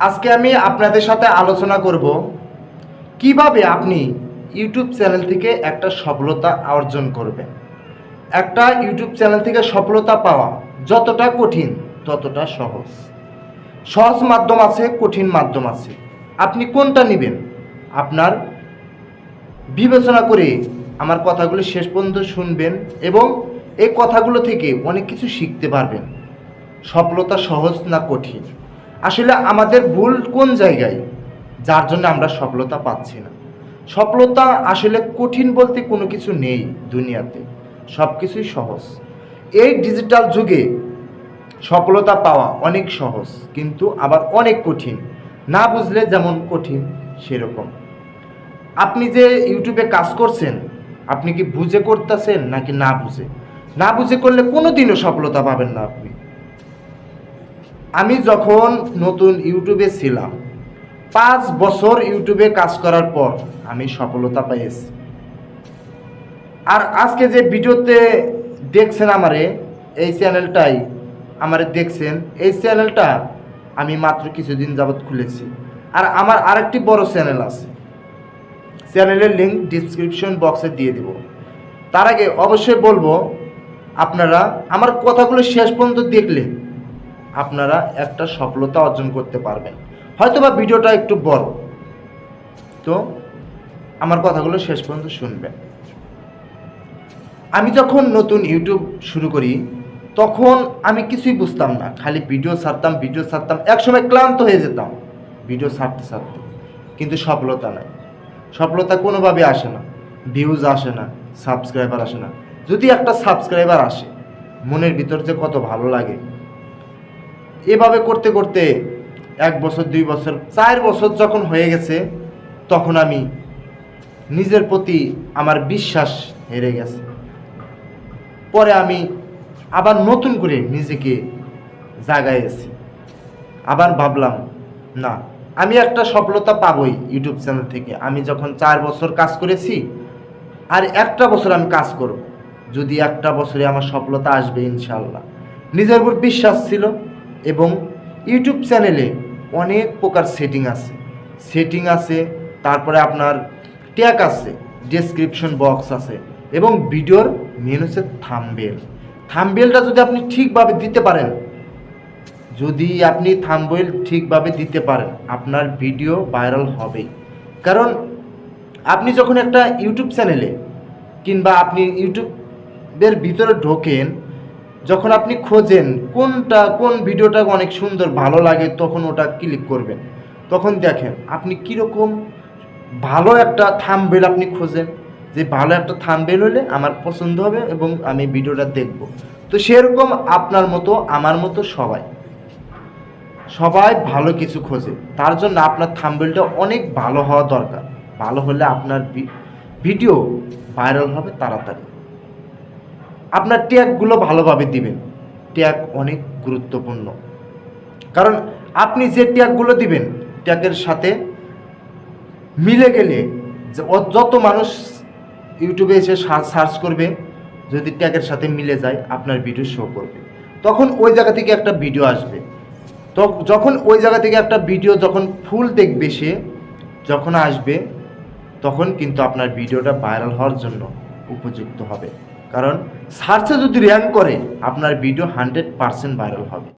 আজকে আমি আপনাদের সাথে আলোচনা করব কীভাবে আপনি ইউটিউব চ্যানেল থেকে একটা সফলতা অর্জন করবেন। একটা ইউটিউব চ্যানেল থেকে সফলতা পাওয়া যতটা কঠিন, ততটা সহজ। সহজ মাধ্যম আছে, কঠিন মাধ্যম আছে। আপনি কোনটা নেবেন? আপনার বিবেচনা করে আমার কথাগুলো শেষ পর্যন্ত শুনবেন এবং এই কথাগুলো থেকে অনেক কিছু শিখতে পারবেন। সফলতা সহজ না কঠিন? আসলে আমাদের ভুল কোন জায়গায়? যার জন্য আমরা সফলতা পাচ্ছি না। সফলতা আসলে কঠিন বলতে কোনো কিছু নেই দুনিয়াতে। সব কিছুই সহজ। এই ডিজিটাল যুগে সফলতা পাওয়া অনেক সহজ, কিন্তু আবার অনেক কঠিন। না বুঝলে যেমন কঠিন, সেরকম। আপনি যে ইউটিউবে কাজ করছেন, আপনি কি বুঝে করতেছেন নাকি না বুঝে? না বুঝে করলে কোনো দিনও সফলতা পাবেন না আপনি। আমি যখন নতুন ইউটিউবে ছিলাম, পাঁচ বছর ইউটিউবে কাজ করার পর আমি সফলতা পেয়েছি আর আজকে যে ভিডিওতে দেখছেন আমারে, এই চ্যানেলটাই আমারে দেখছেন, এই চ্যানেলটা আমি মাত্র কিছুদিন যাবৎ খুলেছি। আর আমার আরেকটি বড় চ্যানেল আছে। চ্যানেলের লিঙ্ক ডিসক্রিপশন বক্সে দিয়ে দিব। তার আগে অবশ্যই বলব, আপনারা আমার কথাগুলো শেষ পর্যন্ত দেখলে আপনারা একটা সফলতা অর্জন করতে পারবেন। হয়তোবা ভিডিওটা একটু বড়। তো আমার কথাগুলো শেষ পর্যন্ত শুনবেন। আমি যখন নতুন ইউটিউব শুরু করি, তখন আমি কিছুই বুঝতাম না। খালি ভিডিও ছাড়তাম ভিডিও ছাড়তাম, একসময় ক্লান্ত হয়ে যেতাম। ভিডিও ছাড়তে ছাড়তে। কিন্তু সফলতা নাই। সফলতা কোনোভাবে আসে না। ভিউজ আসে না সাবস্ক্রাইবার আসে না। যদি একটা সাবস্ক্রাইবার আসে, মনের ভিতর যে কত ভালো লাগে এভাবে করতে করতে এক বছর, দুই বছর, চার বছর যখন হয়ে গেছে, তখন আমি নিজের প্রতি আমার বিশ্বাস হেরে গেছে। পরে আমি আবার নতুন করে নিজেকে জাগাইছি আবার ভাবলাম, না, আমি একটা সফলতা পাবই ইউটিউব চ্যানেল থেকে। আমি যখন চার বছর কাজ করেছি, আর একটা বছর আমি কাজ করব। যদি একটা বছরে আমার সফলতা আসবে ইনশাল্লাহ। নিজের উপর বিশ্বাস ছিল। এবং ইউটিউব চ্যানেলে অনেক প্রকার সেটিং আছে। সেটিং আছে, তারপরে আপনার ট্যাগ আছে ডেসক্রিপশন বক্স আছে এবং ভিডিওর মেন হচ্ছে থামবেল থামবেলটা যদি আপনি ঠিকভাবে দিতে পারেন, যদি আপনি থাম্বেল ঠিকভাবে দিতে পারেন, আপনার ভিডিও ভাইরাল হবেই। কারণ আপনি যখন একটা ইউটিউব চ্যানেলে কিংবা আপনি ইউটিউবের ভিতরে ঢোকেন যখন আপনি খোঁজেন কোনটা, কোন ভিডিওটা অনেক সুন্দর, ভালো লাগে, তখন ওটা ক্লিক করবেন। তখন দেখেন আপনি কীরকম ভালো একটা থাম্বেল আপনি খোঁজেন। যে ভালো একটা থাম্বেল হলে আমার পছন্দ হবে এবং আমি ভিডিওটা দেখব। তো সেরকম আপনার মতো, আমার মতো সবাই। সবাই ভালো কিছু খোঁজে। তার জন্য আপনার থাম্বেলটা অনেক ভালো হওয়া দরকার। ভালো হলে আপনার ভিডিও ভাইরাল হবে তাড়াতাড়ি। আপনার ট্যাগগুলো ভালোভাবে দিবেন। ট্যাগ অনেক গুরুত্বপূর্ণ। কারণ আপনি যে ট্যাগগুলো দিবেন ট্যাগের সাথে মিলে গেলে যত মানুষ ইউটিউবে এসে সার্চ করবে, যদি ট্যাগের সাথে মিলে যায়, আপনার ভিডিও শো করবে। তখন ওই জায়গা থেকে একটা ভিডিও আসবে। তো যখন ওই জায়গা থেকে একটা ভিডিও যখন ফুল দেখবে সে, যখন আসবে, তখন কিন্তু আপনার ভিডিওটা ভাইরাল হওয়ার জন্য উপযুক্ত হবে। কারণ সার্চে যদি র্যাঙ্ক করে আপনার ভিডিও হান্ড্রেড পারসেন্ট ভাইরাল হবে।